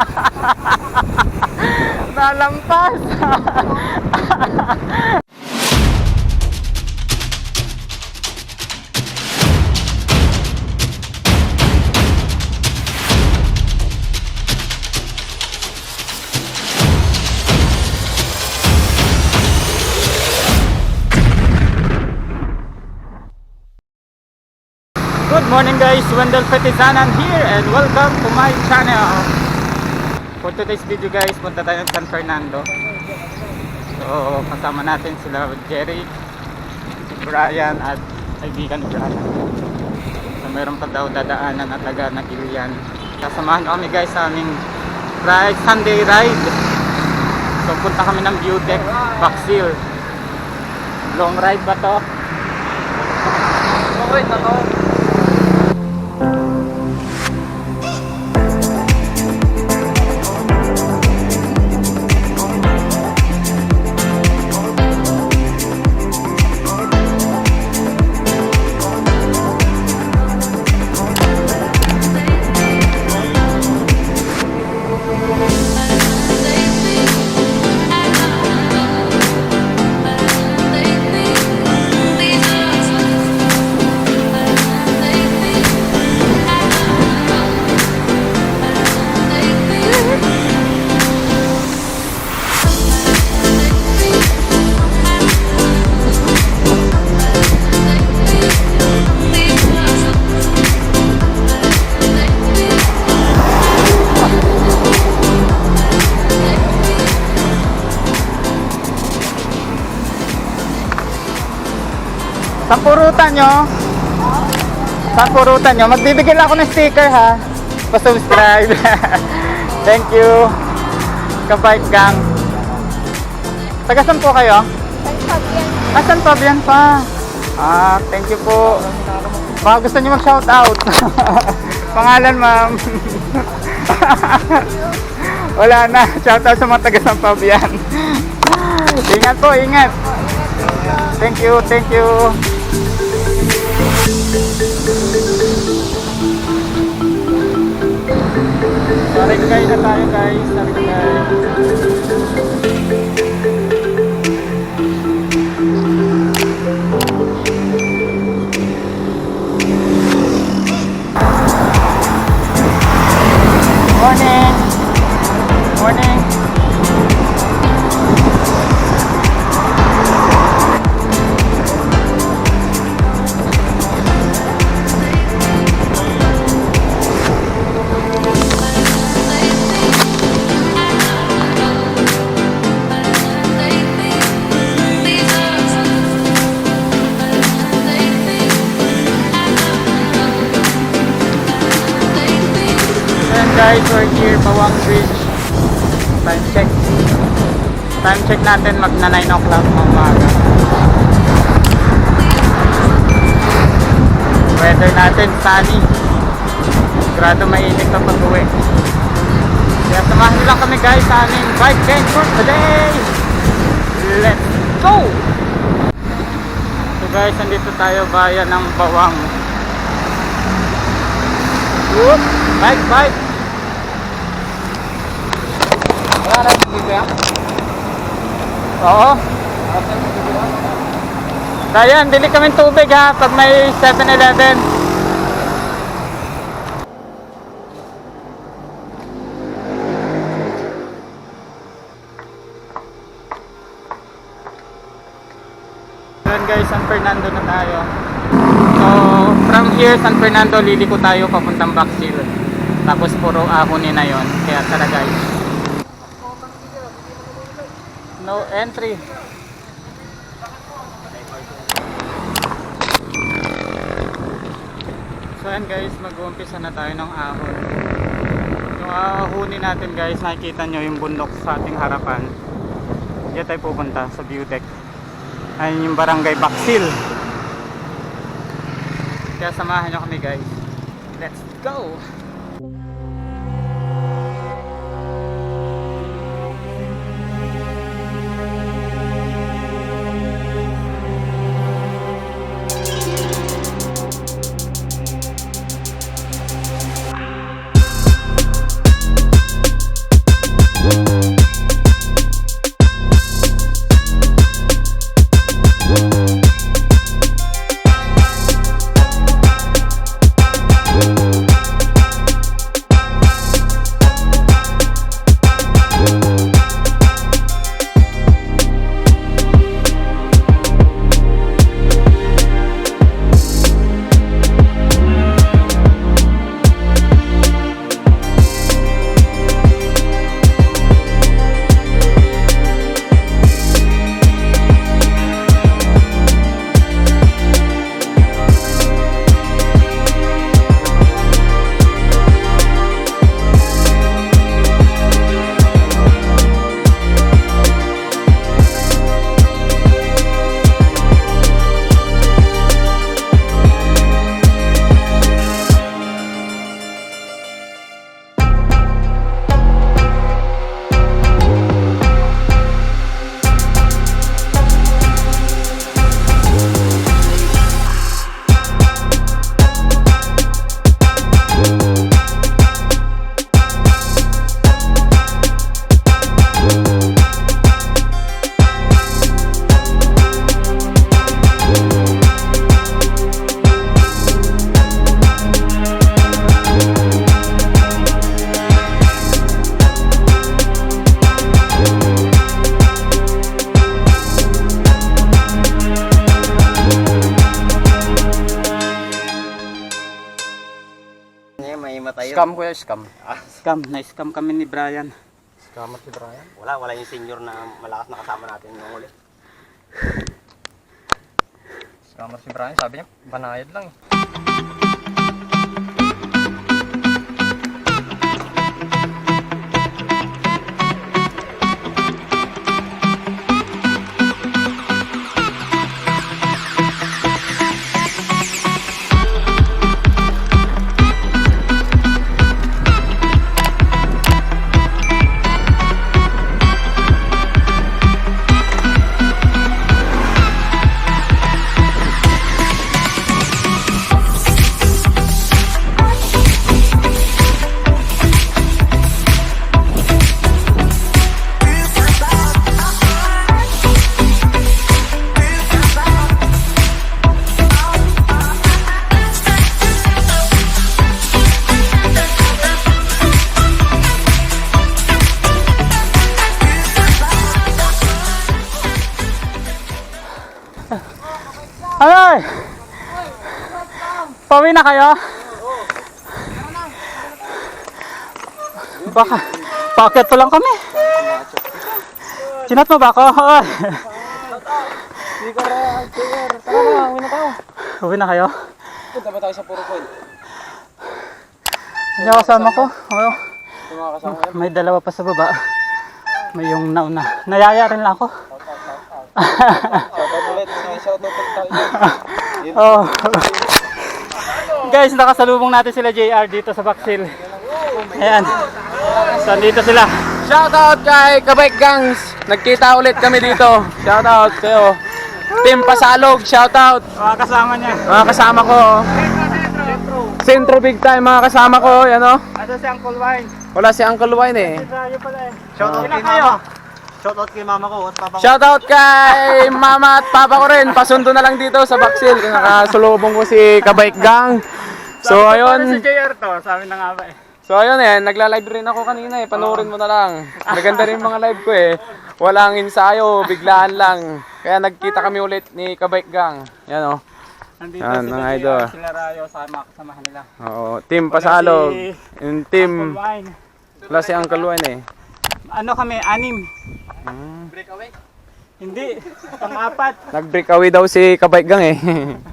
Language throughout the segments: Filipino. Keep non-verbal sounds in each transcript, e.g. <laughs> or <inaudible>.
<laughs> Nalampas! Good morning guys, Wendell Petizanan here and welcome to my channel. For today's video guys, punta tayo ng San Fernando. So, kasama natin sila Jerry, Brian at kaibigan ni Brian. So, meron pa daw dadaanan na taga na Ilian. Kasamahan kami guys sa aming ride, Sunday ride. So, punta kami ng Beautech, Baxil. Long ride ba to? Okay, na to. Saan purutan nyo? Saan purutan nyo? Magbibigay lang ako ng sticker ha. Pa-subscribe. <laughs> Thank you. Kabait gang. Taga saan po kayo? Ah, San Fabian pa. Ah, thank you po. Baka gusto niyo mag-shout out. <laughs> Pangalan, ma'am. <laughs> Wala na. Shout out sa mga taga San Fabian. ingat po, ingat. Thank you, thank you. Guys na tayo guys. Guys. Morning. Morning. Bawang Bridge. Time check. Time check natin magna 9 o'clock ng umaga. Weather natin, sunny. Grado mainit na pag-uwi. Kaya samahan niyo lang kami guys sa aming bike game for today. Let's go! So guys, nandito tayo bayan ng Bawang. Whoop! Bike, bike! Wala na. Oo. Dayan, bili kami tubig ha pag may 7-Eleven. Yun guys, San Fernando na tayo. So, from here, San Fernando, liliko tayo papuntang Baxil. Tapos puro ahonin na yon. Kaya tara guys. No entry. So yan guys, mag-uumpisa na tayo ng ahon. Yung ahunin natin guys, nakikita nyo yung bundok sa ating harapan. Diyan tayo pupunta sa deck. Ayun yung barangay Baksil. Kaya samahan nyo kami guys. Let's go! Scam kuya, scam. Scam. Na-scam kami ni Brian. Scammer si Brian. Wala, wala yung senior na malakas na kasama natin nung uli. Scammer si Brian, sabi niya, banayad lang eh. Pauwi na kayo? Baka, packet pa lang kami. Chinat mo ba ako? Hindi sir. Tara na, uwi na tayo. Uwi na kayo? Punta ba tayo sa Puro Point? Hindi ako kasama ko. Yan. may dalawa pa sa baba. May yung nauna. Nayaya rin lang ako. Shoutout <laughs> ulit. Shoutout ulit tayo. Oh. Guys, nakasalubong natin sila JR dito sa Baksil. Ayan. So, dito sila. Shoutout kay Kabike Gangs. Nagkita ulit kami dito. Shoutout sa'yo. Team Pasalog, shoutout. Mga kasama niya. Mga kasama ko. Centro Big Time, mga kasama ko. Yan o. Ito si Uncle Wine. Wala si Uncle Wine eh. Eh. Shoutout kay mama. Shoutout kay mama ko at papa ko. Shoutout kay mama at papa ko rin. Pasundo na lang dito sa Baksil. Nakasulubong ko si Kabike Gang. So Sabi ko, ayun. Si JR to, sabi na nga ba eh. So ayun eh, nagla-live rin ako kanina eh. Panoorin mo na lang. Maganda rin mga live ko eh. Walang ensayo, biglaan lang. Kaya nagkita kami ulit ni Kabike Gang. Yan oh. Nandito Yan, sila idol. sila Rayo, sa mga kasamahan nila. Oo, team Pasalog. si Yung team, wala si Uncle Wine eh. Ano kami, anim. Hmm. Hindi, pang-apat. Nag-break away daw si Kabike Gang eh.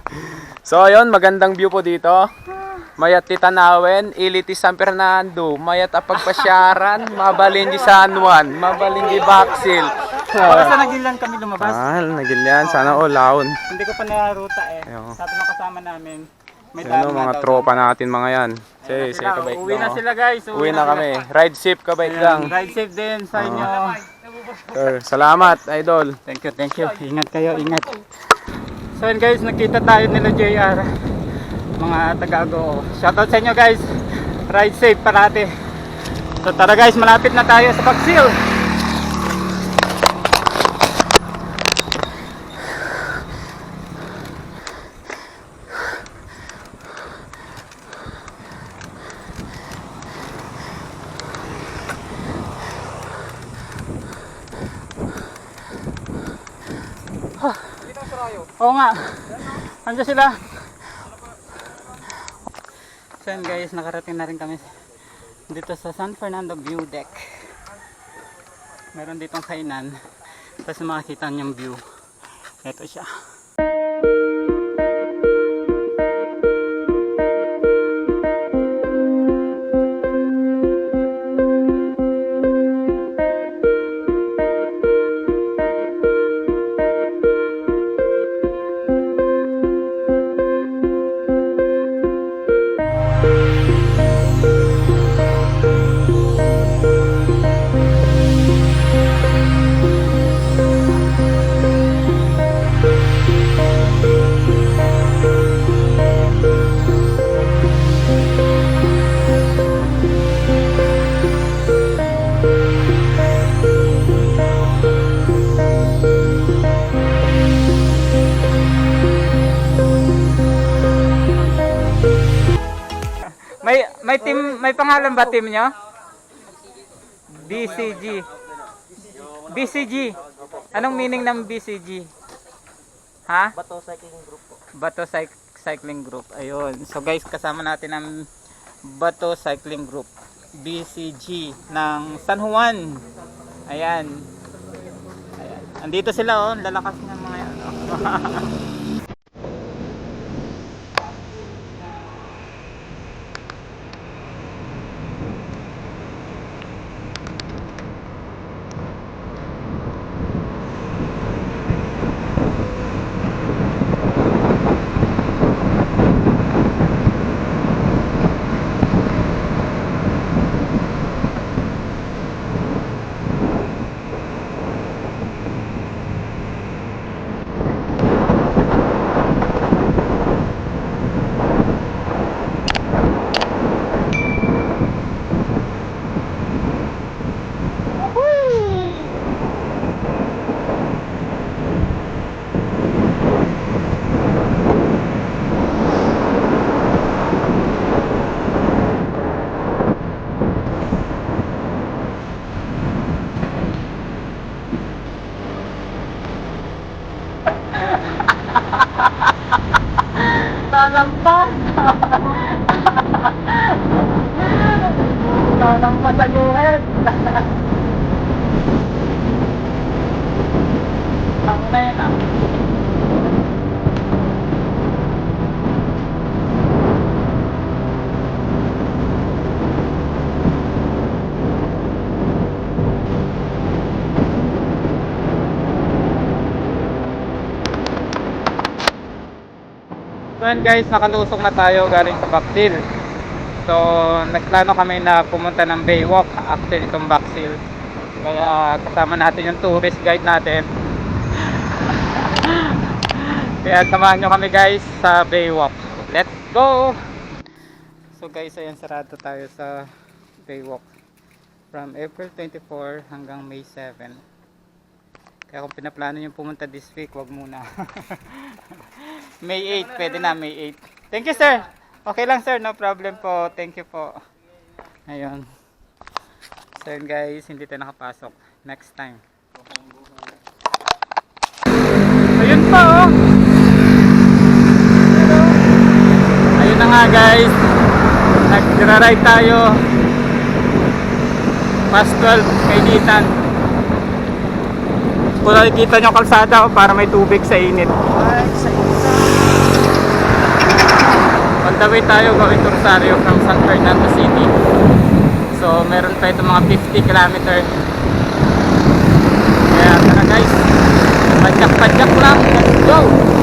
<laughs> so ayun, magandang view po dito. Mayat titanawin, iliti San Fernando, mayat apagpasyaran, mabalin di San Juan, mabalin di Baksil. Para sa Nagilan kami lumabas. Ah, nagilyan. Sana all laon. Hindi ko pa naruta eh. Ayun. Sabi ng kasama namin, may nga mga tropa natin mga yan. Si Sila, Kabike Uwi na sila guys. oh. Uwi na kami. Ride safe Kabike Gang. Ride safe din sa inyo. Sir, salamat, idol. Thank you, thank you. Ingat kayo, ingat. So yun guys, nakita tayo nila JR. Mga taga-go. Shoutout sa inyo guys. Ride safe parati. So tara guys, malapit na tayo sa Paksil. Andiyan sila. So yun guys, nakarating na rin kami dito sa San Fernando View Deck. Meron ditong kainan. Tapos makikita niyong view. Ito siya. May team, may pangalan ba team nyo? BCG. BCG. Anong meaning ng BCG? Ha? Bato cycling group po. Bato Cyc- Cycling Group. Ayun. So guys, kasama natin ang Bato Cycling Group BCG ng San Juan. Ayan. Ayan. Andito sila oh, lalakas ng mga yan. <laughs> oh. Talampas! Talampas sa guhit! Ang nena. Yun guys, nakalusok na tayo galing sa Baksil. So, nagplano kami na pumunta ng Baywalk, actually itong Baksil. Kaya kasama natin yung tourist guide natin. <laughs> Kaya samahan nyo kami guys sa Baywalk. Let's go! So guys, ayan sarado tayo sa Baywalk. From April 24 hanggang May 7. Kaya kung pinaplano nyo pumunta this week, wag muna. <laughs> May 8, pwede na May 8. Thank you sir. Okay lang sir, no problem po. Thank you po. Ayun. So guys, hindi tayo nakapasok. Next time. Ayun pa oh. Ayun na nga guys. Nagra-ride tayo. Past 12, kay Nitan. Kung nakikita nyo kalsada para may tubig sa init. On the way tayo going to Rosario from San Fernando City. So meron pa ito mga 50 kilometer. Kaya tara guys, padyak-padyak lang. Let's go!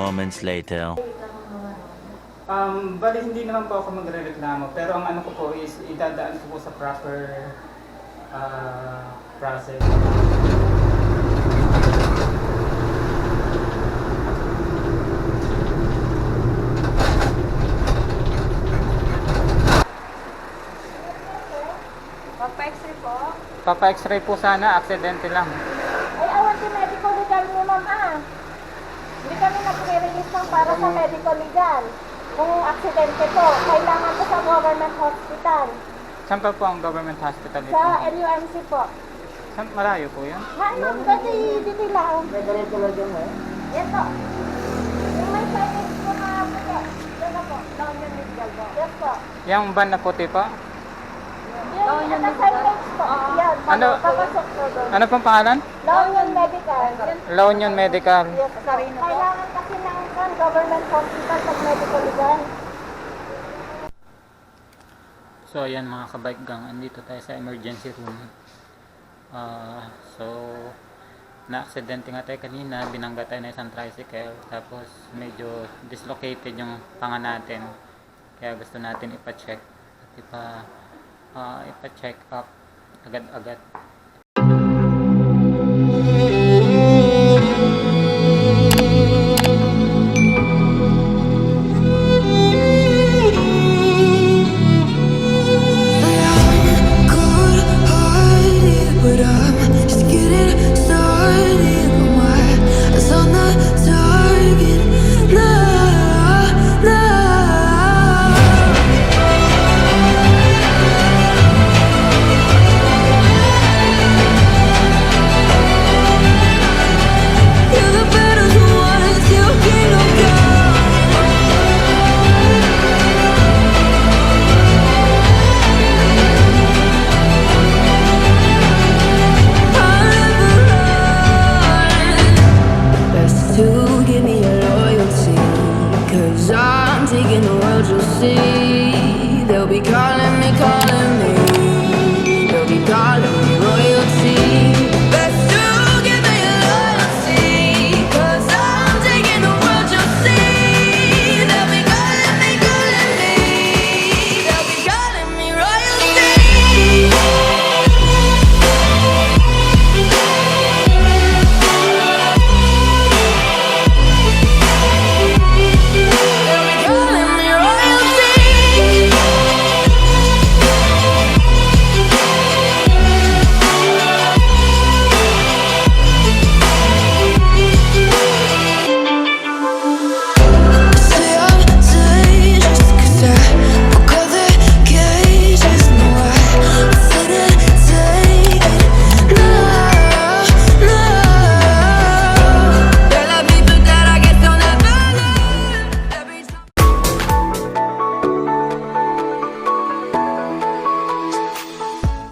Moments later. Um, bali hindi naman po ako magre-reklamo, pero ang ano ko po is idadaan ko po sa proper ah, process. Papa-x-ray po? Papa-x-ray po sana, aksidente lang. Ay, awan si medical legal mo, ma'am, ah. Hindi kami nagre-release ng para sa medical legal. Kung aksidente po, kailangan po sa government hospital. Saan pa po ang government hospital dito? Sa NUMC po. Saan, malayo po yun? Ha, ma'am, kasi dito lang. Yan po. Yung may signage po na puti. Yan na po. Down yung medical po. Yes po. Yung van na puti pa? Yung ano po. Yan. Ano? Papasok po doon. Ano pong pangalan? Down yung medical. La Union Medical. Yes, po. Kailangan kasi ng ng government hospital pag medical legal. So ayan mga kabike gang, andito tayo sa emergency room. Ah, so na-aksidente nga tayo kanina, binangga tayo ng isang tricycle, tapos medyo dislocated yung panga natin. Kaya gusto natin ipa-check at ipa, uh, ipa-check up agad-agad.